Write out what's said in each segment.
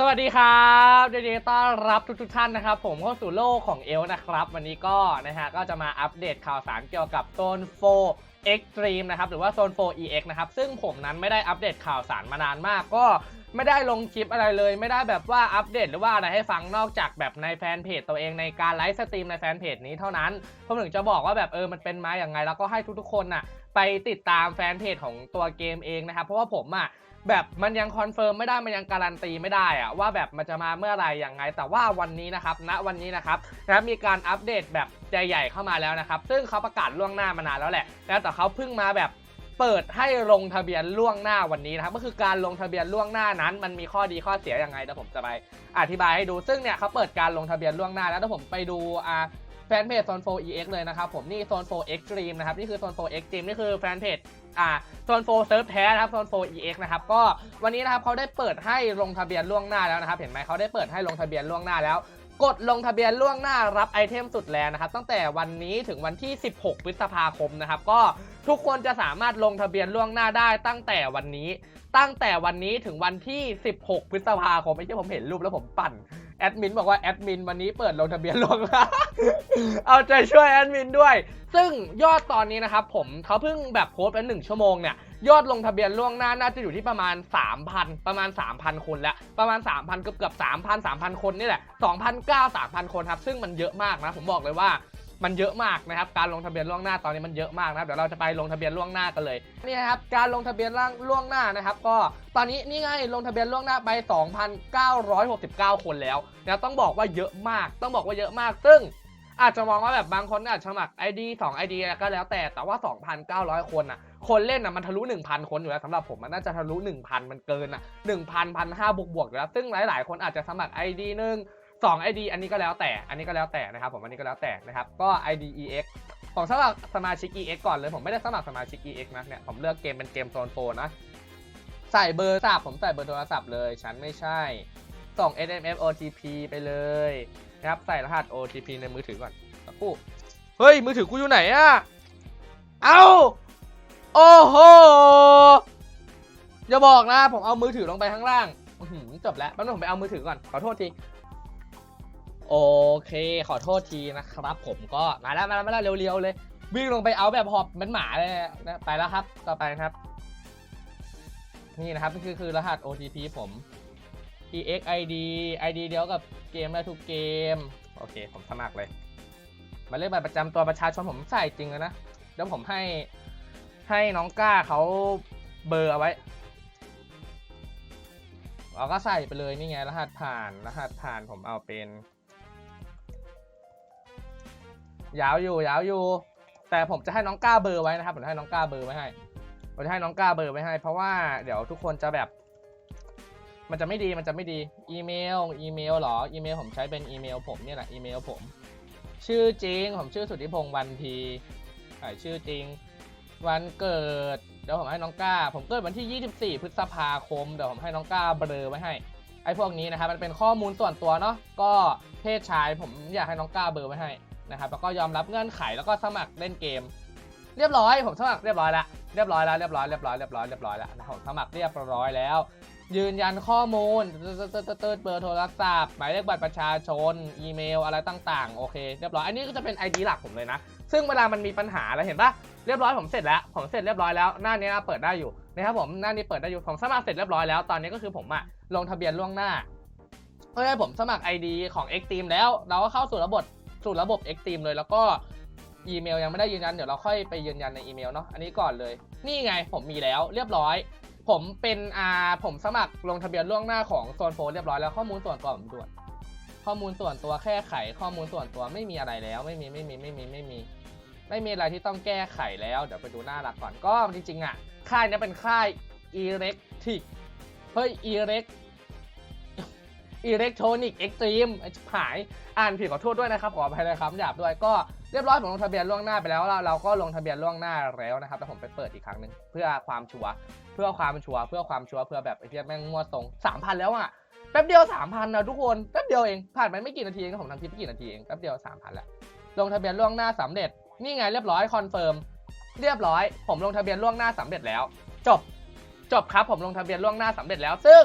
สวัสดีครับยินดีต้อนรับทุกทท่านนะครับ ผมเข้าสู่โลกของเอลนะครับ วันนี้ก็นะฮะก็จะมาอัปเดตข่าวสารเกี่ยวกับโซน4 Extreme นะครับหรือว่าโซน4 EX นะครับ ซึ่งผมนั้นไม่ได้อัปเดตข่าวสารมานานมากก็ไม่ได้ลงคลิปอะไรเลย ไม่ได้แบบว่าอัปเดตหรือว่าอะไรให้ฟังนอกจากแบบในแฟนเพจตัวเองในการไลฟ์สตรีมในแฟนเพจนี้เท่านั้นผมถึงจะบอกว่าแบบเออมันเป็นมาอย่างไง แล้วก็ให้ทุกๆคนน่ะไปติดตามแฟนเพจของตัวเกมเองนะครับ เพราะว่าผมอะ แบบมันยังคอนเฟิร์มไม่ได้มันยังการันตีไม่ได้อะว่าแบบมันจะมาเมื่อไหร่อย่างไง แต่ว่าวันนี้นะครับณวันนี้นะครับนะมีการอัปเดตแบบใหญ่ๆเข้ามาแล้วนะครับ ซึ่งเขาประกาศล่วงหน้ามานานแล้วแหละแล้วแต่เขาเพิ่งมาแบบเปิดให้ลงทะเบียนล่วงหน้าวันนี้นะครับก็คือการลงทะเบียนล่วงหน้านั้น มันมีข้อดีข้อเสียยังไงเดี๋ยวผมจะไปอธิบายให้ดูซึ่งเนี่ยเขาเปิดการลงทะเบียนล่วงหน้าแล้วถ้าผมไปดูอ่า แฟนเพจโซน 4 EX เลยนะครับผมนี่โซน4 Extreme นะครับนี่คือโซน4 Extreme นี่คือแฟนเพจอ่าโซน4เซิร์ฟแท้นะครับโซน4 EX นะครับก็วันนี้นะครับเขาได้เปิดให้ลงทะเบียนล่วงหน้าแล้วนะครับ เห็นไหมเขาได้เปิดให้ลงทะเบียนล่วงหน้าแล้ว กดลงทะเบียนล่วงหน้ารับไอเทมสุดแรงนะครับ ตั้งแต่วันนี้ถึงวันที่ 16 พฤษภาคมนะครับ ก็ทุกคนจะสามารถลงทะเบียนล่วงหน้าได้ตั้งแต่วันนี้ ตั้งแต่วันนี้ถึงวันที่ 16 พฤษภาคมไม่ใช่ผมเห็นรูปแล้วผมปั่น แอดมินบอกว่าแอดมินวันนี้เปิดลงทะเบียนล่วงหน้าเอาใจช่วยแอดมินด้วย ซึ่งยอดตอนนี้นะครับผมเขาเพิ่งแบบโพสต์ไปหนึ่งชั่วโมงเนี่ยยอดลงทะเบียนล่วงหน้าน่าจะอยู่ที่ประมาณ 3,000 ประมาณ 3,000 คนแล้วประมาณ 3,000 เกือบเกือบ3,000 3,000 คนนี่แหละ2,900 3,000 คนครับ ซึ่งมันเยอะมากนะ ผมบอกเลยว่า มันเยอะมากนะครับ การลงทะเบียนล่วงหน้าตอนนี้มันเยอะมากนะครับเดี๋ยวเราจะไปลงทะเบียนล่วงหน้ากันเลยนี่นะครับการลงทะเบียนล่วงหน้านะครับ ก็ตอนนี้นี่ไงลงทะเบียนล่วงหน้าไป 2,969 คนแล้วนะต้องบอกว่าเยอะมาก ต้องบอกว่าเยอะมาก ซึ่งอาจจะมองว่าแบบบางคนอาจจะสมัคร ID 2 ID ก็แล้วแต่แต่ว่า 2,900 คนอะ คนเล่นอะมันทะลุ 1,000 คนอยู่แล้วสำหรับผมมันน่าจะทะลุ 1,000 มันเกินอะ1,000 1,500บวกบวกๆอยู่แล้วซึ่งหลาย ๆ คนอาจจะสมัคร ID หนึ่ง 2 ID อันนี้ก็แล้วแต่ อันนี้ก็แล้วแต่นะครับผมอันนี้ก็แล้วแต่นะครับก็ ID EX ผมสมัครสมาชิก EX ก่อนเลยผมไม่ได้สมัครสมาชิก EX นะเนี่ยผมเลือกเกมเป็นเกมโซนโฟนนะใส่เบอร์โทรศัพท์ผมใส่เบอร์โทรศัพท์เลย ฉันไม่ใช่ส่ง SMS OTP ไปเลยนะครับใส่รหัส OTP ในมือถือก่อนสักครู่เฮ้ย มือถือกูอยู่ไหนอะเอ้าโอ้โหอย่าบอกนะ ผมเอามือถือลงไปข้างล่างจบแล้วแป๊บนึงผมไปเอามือถือก่อน ขอโทษที โอเค ขอโทษทีนะครับ ผมก็มาแล้วมาแล้วมาแล้วเร็วๆเลย วิ่งลงไปเอาแบบหอบเหมือนหมาเลยนะไปแล้วครับต่อไปครับ นี่นะครับนี่คือคือรหัส OTP ผม EX ID ID เดียวกับเกมได้ทุกเกม โอเค ผมสมัครเลยมาเลขบัตรประจำตัวประชาชนผมใส่จริงเลยนะเดี๋ยวผมให้ให้น้องก้าเขาเบอร์เอาไว้เราก็ใส่ไปเลยนี่ไงรหัสผ่านรหัสผ่านผมเอาเป็น ยาวอยู่ยาวอยู่ แต่ผมจะให้น้องก้าเบอร์ไว้นะครับผมจะให้น้องก้าเบอร์ไว้ให้ผมจะให้น้องก้าเบอร์ไว้ให้ เพราะว่าเดี๋ยวทุกคนจะแบบ มันจะไม่ดีมันจะไม่ดี อีเมล อีเมลหรอ อีเมลผมใช้เป็นอีเมลผมเนี่ยแหละอีเมลผม ชื่อจริง ผมชื่อสุทธิพงษ์วันทีใส่ชื่อจริง วันเกิดเดี๋ยวผมให้น้องก้า ผมเกิดวันที่ 24 พฤษภาคม เดี๋ยวผมให้น้องก้าเบลอไว้ให้ ไอ้พวกนี้นะครับ มันเป็นข้อมูลส่วนตัวเนาะ ก็เพศชายผมอยากให้น้องก้าเบลอไว้ให้ นะครับแล้วก็ยอมรับเงื่อนไขแล้วก็สมัครเล่นเกม เรียบร้อย ผมสมัครเรียบร้อยแล้วเรียบร้อยแล้วเรียบร้อยเรียบร้อยเรียบร้อยเรียบร้อยแล้วนะครับผมสมัครเรียบร้อยแล้ว ยืนยันข้อมูลเติร์ดเติร์ดเบอร์โทรศัพท์หมายเลขบัตรประชาชน อีเมลอะไรต่างๆโอเคเรียบร้อยอันนี้ก็จะเป็น ID หลักผมเลยนะ ซึ่งเวลามันมีปัญหาอะไรเห็นปะเรียบร้อยผมเสร็จแล้วผมเสร็จเรียบร้อยแล้วหน้านี้เปิดได้อยู่นะครับผมหน้านี้เปิดได้อยู่ผมสมัครเสร็จเรียบร้อยแล้วตอนนี้ก็คือผมอะลงทะเบียนล่วงหน้าเพื่อให้ผมสมัคร ID ของ X Team แล้ว เราก็เข้าสู่ระบบ สู่ระบบ X Team เลยแล้วก็อีเมลยังไม่ได้ยืนยันเดี๋ยวเราค่อยไปยืนยันในอีเมลเนาะอันนี้ก่อนเลย นี่ไงผมมีแล้วเรียบร้อย ผมเป็นอ่าผมสมัครลงทะเบียนล่วงหน้าของโซนโฟนเรียบร้อยแล้วข้อมูลส่วนตัวผมด่วนข้อมูลส่วนตัวแค่ไข ข้อมูลส่วนตัวไม่มีอะไรแล้วไม่มีไม่มีไม่มีไม่มี ไม่มีอะไรที่ต้องแก้ไขแล้วเดี๋ยวไปดูหน้าหลักก่อนก็จริงๆอะค่ายนี้เป็นค่าย Electric เฮ้ย Elect Electronic Extreme ไอ้ชิบหายอ่านผิดขอโทษด้วยนะครับขออภัยเลยครับหยาบด้วยก็เรียบร้อยผมลงทะเบียนล่วงหน้าไปแล้วเราเราก็ลงทะเบียนล่วงหน้าแล้วนะครับแต่ผมไปเปิดอีกครั้งหนึ่งเพื่อความชัวร์เพื่อความชัวร์เพื่อความชัวร์เพื่อแบบไอ้เพี้ยแม่งมั่วตรงสามพันแล้วอะแป๊บเดียวสามพันนะทุกคนแป๊บเดียวเองผ่านไปไม่กี่นาทีเองผมทำคลิปไม่กี่นาทีเองแป๊บเดียวสามพันแล้วลงทะเบียนล่วงหน้าสำเร็จนี่ไงเรียบร้อยคอนเฟิร์มเรียบร้อย ผมลงทะเบียนล่วงหน้าสำเร็จแล้ว จบจบครับผมลงทะเบียนล่วงหน้าสำเร็จแล้ว ซึ่ง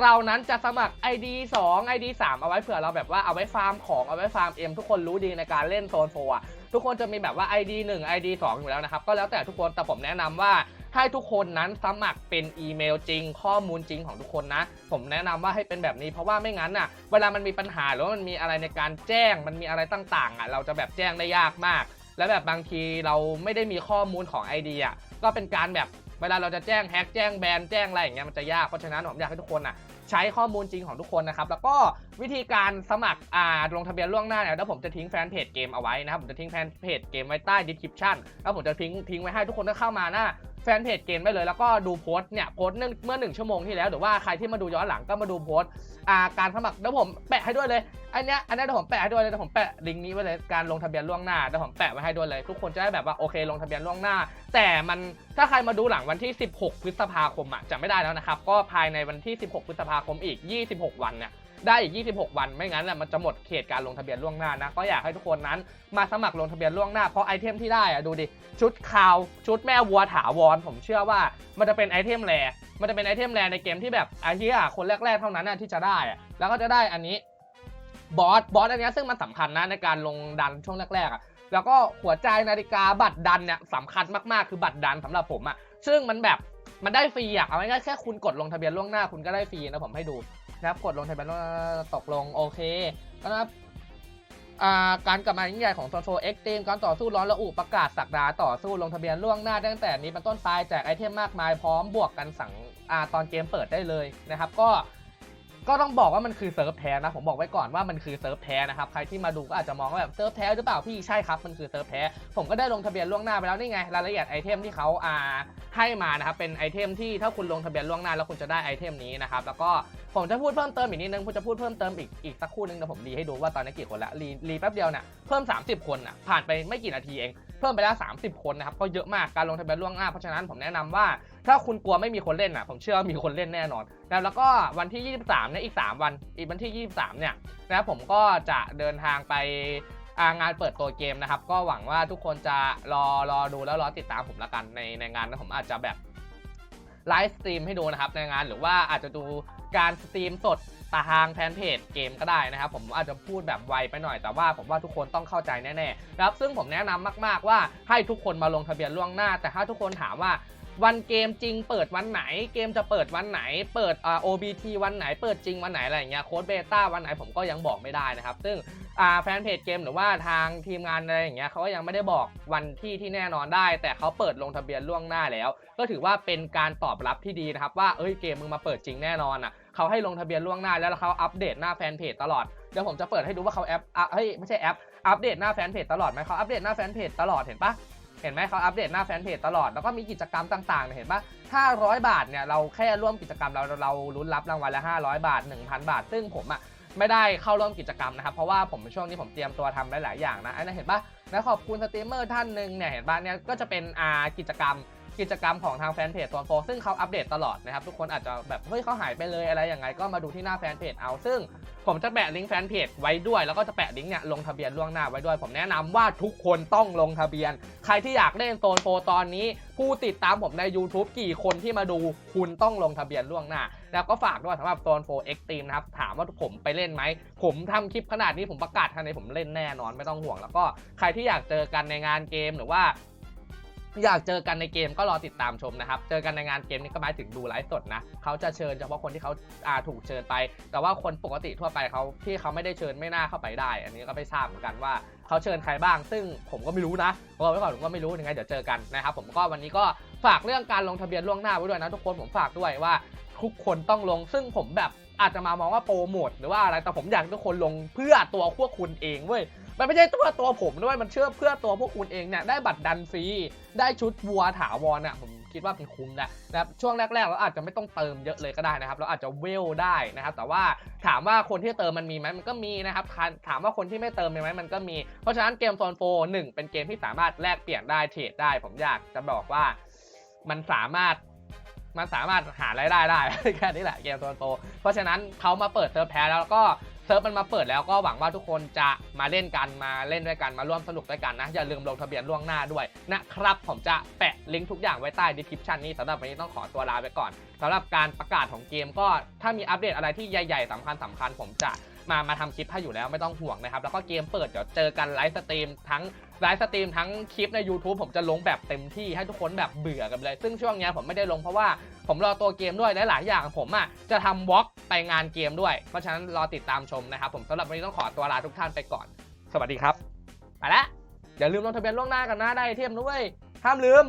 เรานั้นจะสมัคร ID 2 ID 3 เอาไว้เผื่อเราแบบว่าเอาไว้ฟาร์มของเอาไว้ฟาร์มเอ็มทุกคนรู้ดีในการเล่นโซนโฟอะทุกคนจะมีแบบว่า ID 1 ID 2 อยู่แล้วนะครับ ก็แล้วแต่ทุกคนแต่ผมแนะนำว่าให้ทุกคนนั้นสมัครเป็นอีเมลจริง ข้อมูลจริงของทุกคนนะ ผมแนะนำว่าให้เป็นแบบนี้เพราะว่าไม่งั้นน่ะเวลามันมีปัญหาหรือว่ามันมีอะไรในการแจ้งมันมีอะไรต่างๆอะเราจะแบบแจ้งได้ยากมาก แล้วแบบบางทีเราไม่ได้มีข้อมูลของ ID อะก็เป็นการแบบ เวลาเราจะแจ้งแฮกแจ้งแบนแจ้งอะไรอย่างเงี้ยมันจะยากเพราะฉะนั้นผมอยากให้ทุกคนอะใช้ข้อมูลจริงของทุกคนนะครับ แล้วก็วิธีการสมัครอ่าลงทะเบียนล่วงหน้าเนี่ยแล้วผมจะทิ้งแฟนเพจเกมเอาไว้นะครับผมจะทิ้งแฟนเพจเกมไว้ใต้ดีสคริปชั่นแล้วผมจะทิ้งทิ้งไว้ให้ทุกคนก็เข้ามาหน้า แฟนเพจเกมได้เลย แล้วก็ดูโพสต์เนี่ยโพสต์เนื่องเมื่อหนึ่งชั่วโมงที่แล้วหรือว่าใครที่มาดูย้อนหลังก็มาดูโพสต์อ่าการสมัครเดี๋ยวผมแปะให้ด้วยเลยอันเนี้ยอันเนี้ยเดี๋ยวผมแปะให้ด้วยเลยเดี๋ยวผมแปะลิงก์นี้ไว้เลยการลงทะเบียนล่วงหน้าเดี๋ยวผมแปะไว้ให้ด้วยเลย ทุกคนจะได้แบบว่าโอเคลงทะเบียนล่วงหน้า แต่มันถ้าใครมาดูหลังวันที่ 16 พฤษภาคมอะจะไม่ได้แล้วนะครับก็ภายในวันที่ 16 พฤษภาคมอีก 26 วันเนี่ย ได้อีก 26 วันไม่งั้นน่ะมันจะหมดเขตการลงทะเบียนล่วงหน้านะก็อยากให้ทุกคนนั้นมาสมัครลงทะเบียนล่วงหน้าเพราะไอเทมที่ได้อะดูดิชุดคาวชุดแม่วัวถาวรผมเชื่อว่ามันจะเป็นไอเทมแรมันจะเป็นไอเทมแรในเกมที่แบบไอที่อะคนแรกๆเท่านั้นน่ะที่จะได้อะแล้วก็จะได้อันนี้บอสบอสอันนี้ซึ่งมันสำคัญนะในการลงดันช่วงแรกๆอะแล้วก็หัวใจนาฬิกาบัตรดันเนี่ยสำคัญมากๆคือบัตรดันสำหรับผมอะซึ่งมันแบบมันได้ฟรีอะเอาง่ายๆแค่คุณกดลงทะเบียนล่วงหน้าคุณก็ได้ฟรีนะผมให้ดู นะครับกดลงทะเบียนตกลงโอเคนะครับการกลับมายิ่งใหญ่ของโซโชเอ็กซ์ตีมการต่อสู้ร้อนระอุประกาศสักดาต่อสู้ลงทะเบียนล่วงหน้าตั้งแต่นี้เป็นต้นไปแจกไอเทมมากมายพร้อมบวกกันสั่งอตอนเกมเปิดได้เลยนะครับ ก็ ก็ต้องบอกว่ามันคือเซิร์ฟแท้นะผมบอกไว้ก่อนว่ามันคือเซิร์ฟแท้นะครับใครที่มาดูก็อาจจะมองว่าแบบเซิร์ฟแท้หรือเปล่าพี่ใช่ครับมันคือเซิร์ฟแท้ผมก็ได้ลงทะเบียนล่วงหน้าไปแล้วนี่ไงรายละเอียดไอเทมที่เขาอ่าให้มานะครับเป็นไอเทมที่ถ้าคุณลงทะเบียนล่วงหน้าแล้วคุณจะได้ไอเทมนี้นะครับแล้วก็ผมจะพูดเพิ่มเติมอีกนิดนึงผมจะพูดเพิ่มเติมอีกอีกสักครู่นึงเดี๋ยวผมรีให้ดูว่าตอนนี้กี่คนละรีรีแป๊บเดียวเนี่ยเพิ่ม 30 คนอะผ่านไปไม่กี่นาทีเอง เพิ่มไปแล้ว 30 คนนะครับ ก็เยอะมากการลงทะเบียนล่วงหน้า เพราะฉะนั้นผมแนะนำว่า ถ้าคุณกลัวไม่มีคนเล่นอะ ผมเชื่อว่ามีคนเล่นแน่นอนนะแล้วก็วันที่ 23เนี่ยอีก 3 วัน อีกวันที่ 23 เนี่ยนะครับผมก็จะเดินทางไปงานเปิดตัวเกมนะครับ ก็หวังว่าทุกคนจะรอรอดูแล้วรอติดตามผมละกันในในงานนะผมอาจจะแบบไลฟ์สตรีมให้ดูนะครับในงานหรือว่าอาจจะดูการสตรีมสด ทางแฟนเพจเกมก็ได้นะครับ ผมอาจจะพูดแบบไวไปหน่อยแต่ว่าผมว่าทุกคนต้องเข้าใจแน่ๆนะครับซึ่งผมแนะนำมากๆว่าให้ทุกคนมาลงทะเบียนล่วงหน้า แต่ถ้าทุกคนถามว่าวันเกมจริงเปิดวันไหน เกมจะเปิดวันไหน เปิดอ่า OBT วันไหน เปิดจริงวันไหนอะไรอย่างเงี้ยโค้ดเบต้าวันไหนผมก็ยังบอกไม่ได้นะครับ ซึ่งแฟนเพจเกมหรือว่าทางทีมงานอะไรอย่างเงี้ยเขาก็ยังไม่ได้บอกวันที่ที่แน่นอนได้ แต่เขาเปิดลงทะเบียนล่วงหน้าแล้ว ก็ถือว่าเป็นการตอบรับที่ดีนะครับว่าเอ้ยเกมมึงมาเปิดจริงแน่นอนอะ เขาให้ลงทะเบียนล่วงหน้าแล้วเขาอัปเดตหน้าแฟนเพจตลอดเดี๋ยวผมจะเปิดให้ดูว่าเขาแอปอะเฮ้ยไม่ใช่แอปอัปเดตหน้าแฟนเพจตลอดไหมเขาอัปเดตหน้าแฟนเพจตลอดเห็นปะเห็นไหมเขาอัปเดตหน้าแฟนเพจตลอดแล้วก็มีกิจกรรมต่างๆเห็นปะถ้าร้อยบาทเนี่ยเราแค่ร่วมกิจกรรมเราเราลุ้นรับรางวัลละ500 บาท 1,000 บาท ซึ่งผมอะไม่ได้เข้าร่วมกิจกรรมนะครับ เพราะว่าผมช่วงนี้ผมเตรียมตัวทำหลาย ๆ อย่างนะอันนั้นเห็นปะแล้วขอบคุณสตรีมเมอร์ท่านหนึ่งเนี่ยเห็นปะเนี่ยก็จะเป็นอ่ากิจกรรม กิจกรรมของทางแฟนเพจตัวโฟซึ่งเขาอัปเดตตลอดนะครับ ทุกคนอาจจะแบบ เฮ้ยเขาหายไปเลยอะไรอยังไงก็มาดูที่หน้าแฟนเพจเอา ซึ่งผมจะแปะลิงก์แฟนเพจไว้ด้วย แล้วก็จะแปะลิงก์เนี่ยลงทะเบียนล่วงหน้าไว้ด้วย ผมแนะนำว่าทุกคนต้องลงทะเบียน ใครที่อยากเล่นโซนโฟตอนนี้ ผู้ติดตามผมใน YouTube กี่คนที่มาดูคุณต้องลงทะเบียนล่วงหน้า แล้วก็ฝากด้วยสำหรับโซนโฟเอ็กซ์ตีมนะครับถามว่าผมไปเล่นไหมผมทำคลิปขนาดนี้ผมประกาศทางในผมเล่นแน่นอนไม่ต้องห่วง แล้วก็ใครที่อยากเจอกันในงานเกมหรือว่า อยากเจอกันในเกมก็รอติดตามชมนะครับ เจอกันในงานเกมนี่ก็หมายถึงดูไลฟ์สดนะเขาจะเชิญเฉพาะคนที่เขาอ่าถูกเชิญไป แต่ว่าคนปกติทั่วไปเขาที่เขาไม่ได้เชิญไม่น่าเข้าไปได้ อันนี้ก็ไม่ทราบเหมือนกันว่าเขาเชิญใครบ้าง ซึ่งผมก็ไม่รู้นะบอกไว้ก่อนผมก็ไม่รู้ยังไงเดี๋ยวเจอกันนะครับผมก็วันนี้ก็ฝากเรื่องการลงทะเบียนล่วงหน้าไว้ด้วยนะทุกคนผมฝากด้วยว่าทุกคนต้องลง ซึ่งผมแบบอาจจะมามองว่าโปรโมทหรือว่าอะไรแต่ผมอยากให้ทุกคนลงเพื่อตัวพวกคุณเองเว้ย มันไม่ใช่ตัวตัวผมด้วยมันเชื่อเพื่อตัวพวกคุณเองเนี่ยได้บัตรดันฟรีได้ชุดวัวถาวรน่ะผมคิดว่าเป็นคุ้มแหละนะครับช่วงแรกๆเราอาจจะไม่ต้องเติมเยอะเลยก็ได้นะครับ เราอาจจะเวลได้นะครับ แต่ว่าถามว่าคนที่เติมมันมีไหมมันก็มีนะครับถามว่าคนที่ไม่เติมมีไหมมันก็มี เพราะฉะนั้นเกมโซนโฟหนึ่งเป็นเกมที่สามารถแลกเปลี่ยนได้เทรดได้ ผมอยากจะบอกว่ามันสามารถมันสามารถหารายได้ได้แค่นี้แหละเกมโซนโฟเพราะฉะนั้นเขามาเปิดเซิร์ฟแพ้แล้วก็ เซิร์ฟมันมาเปิดแล้วก็หวังว่าทุกคนจะมาเล่นกันมาเล่นด้วยกันมาร่วมสนุกด้วยกันนะ อย่าลืมลงทะเบียนล่วงหน้าด้วยนะครับผมจะแปะลิงก์ทุกอย่างไว้ใต้ดีคริปชันนี้สำหรับวันนี้ต้องขอตัวลาไปก่อนสำหรับการประกาศของเกมก็ถ้ามีอัปเดตอะไรที่ใหญ่ๆสำคัญสำคัญผมจะมามาทำคลิปให้อยู่แล้วไม่ต้องห่วงนะครับ แล้วก็เกมเปิดเดี๋ยวเจอกันไลฟ์สตรีมทั้ง ไลฟ์สตรีมทั้งคลิปใน YouTube ผมจะลงแบบเต็มที่ให้ทุกคนแบบเบื่อกันเลย ซึ่งช่วงเนี้ยผมไม่ได้ลงเพราะว่าผมรอตัวเกมด้วยและหลายอย่างผมอะจะทำวอล์กไปงานเกมด้วย เพราะฉะนั้นรอติดตามชมนะครับผมสำหรับวันนี้ต้องขอตัวลาทุกท่านไปก่อน สวัสดีครับ ไปละอย่าลืมลงทะเบียนล่วงหน้ากันนะได้ไอเทมด้วยห้ามลืม